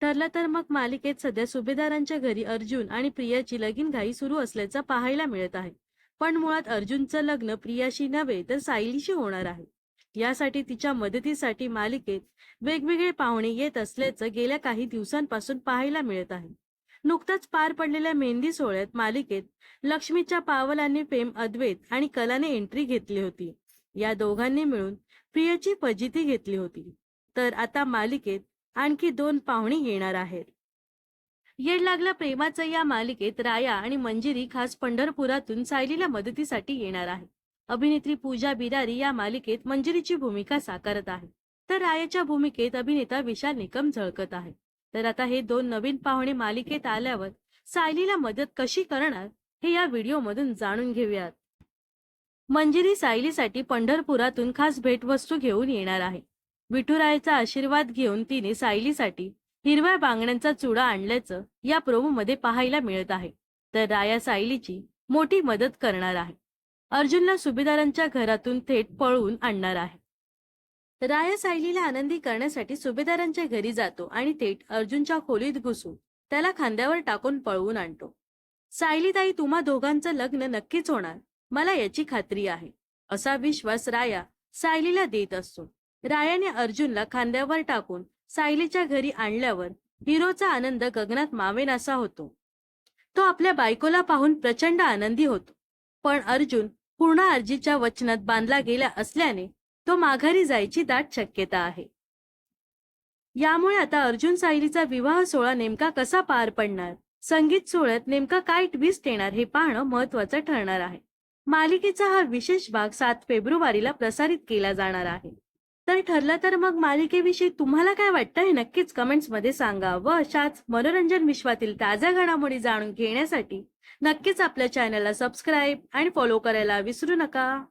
ठरलं तर मग मालिकेत सध्या सुभेदारांच्या घरी अर्जुन आणि प्रियाची लगीन घाई सुरू असल्याचं पाहायला मिळत आहे. पण मुळात अर्जुनचं लग्न प्रियाशी नव्हे तर सायलीशी होणार आहे. यासाठी तिच्या मदतीसाठी मालिकेत वेगवेगळे पाहुणे येत असल्याचं गेल्या काही दिवसांपासून पाहायला मिळत आहे. नुकताच पार पडलेल्या मेहंदी सोहळ्यात मालिकेत लक्ष्मीच्या पावलांनी फेम अद्वैत आणि कलाने एंट्री घेतली होती. या दोघांनी मिळून प्रियाची फजिती घेतली होती. तर आता मालिकेत आणखी दोन पाहुणे येणार आहेत. येड लागला प्रेमाचं या मालिकेत राया आणि मंजिरी खास पंढरपुरातून सायलीला मदतीसाठी येणार आहे अभिनेत्री पूजा बिरारी या मालिकेत मंजिरीची भूमिका साकारत आहे तर रायाच्या भूमिकेत अभिनेता विशाल निकम झळकत आहे तर आता हे दोन नवीन पाहुणे मालिकेत आल्यावर सायलीला मदत कशी करणार हे या व्हिडिओमधून जाणून घेऊयात. मंजिरी सायलीसाठी पंढरपुरातून खास भेटवस्तू घेऊन येणार आहे. विठुरायाचा आशीर्वाद घेऊन तिने सायलीसाठी हिरव्या बांगड्यांचा चुडा आणल्याचं या प्रोमोमध्ये पाहायला मिळत आहे. तर राया सायलीची मोठी मदत करणार आहे. अर्जुनला सुभेदारांच्या घरातून थेट पळवून आणणार आहे. राया सायलीला आनंदी करण्यासाठी सुभेदारांच्या घरी जातो आणि थेट अर्जुनच्या खोलीत घुसून त्याला खांद्यावर टाकून पळवून आणतो. सायलीताई तुम्हा दोघांचं लग्न नक्कीच होणार. मला याची खात्री आहे. असा विश्वास राया सायलीला देत असतो. रायाने अर्जुनला खांद्यावर टाकून सायलीच्या घरी आणल्यावर हिरोचा आनंद गगनात मावेनासा होतो. तो आपल्या बायकोला पाहून प्रचंड आनंदी होतो. पण अर्जुन पूर्ण अर्जीच्या वचनात बांधला गेला असल्याने तो माघारी जायची दाट शक्यता आहे. यामुळे आता अर्जुन सायलीचा विवाह सोहळा नेमका कसा पार पडणार? संगीत सोहळ्यात नेमका काय ट्विस्ट येणार हे पाहणं महत्वाचं ठरणार आहे. मालिकेचा हा विशेष भाग सात फेब्रुवारीला प्रसारित केला जाणार आहे. तर ठरलं तर मग मालिकेविषयी तुम्हाला काय वाटतं हे नक्कीच कमेंट्समध्ये सांगा व अशाच मनोरंजन विश्वातील ताज्या घडामोडी जाणून घेण्यासाठी नक्कीच आपल्या चॅनलला सबस्क्राईब आणि फॉलो करायला विसरू नका.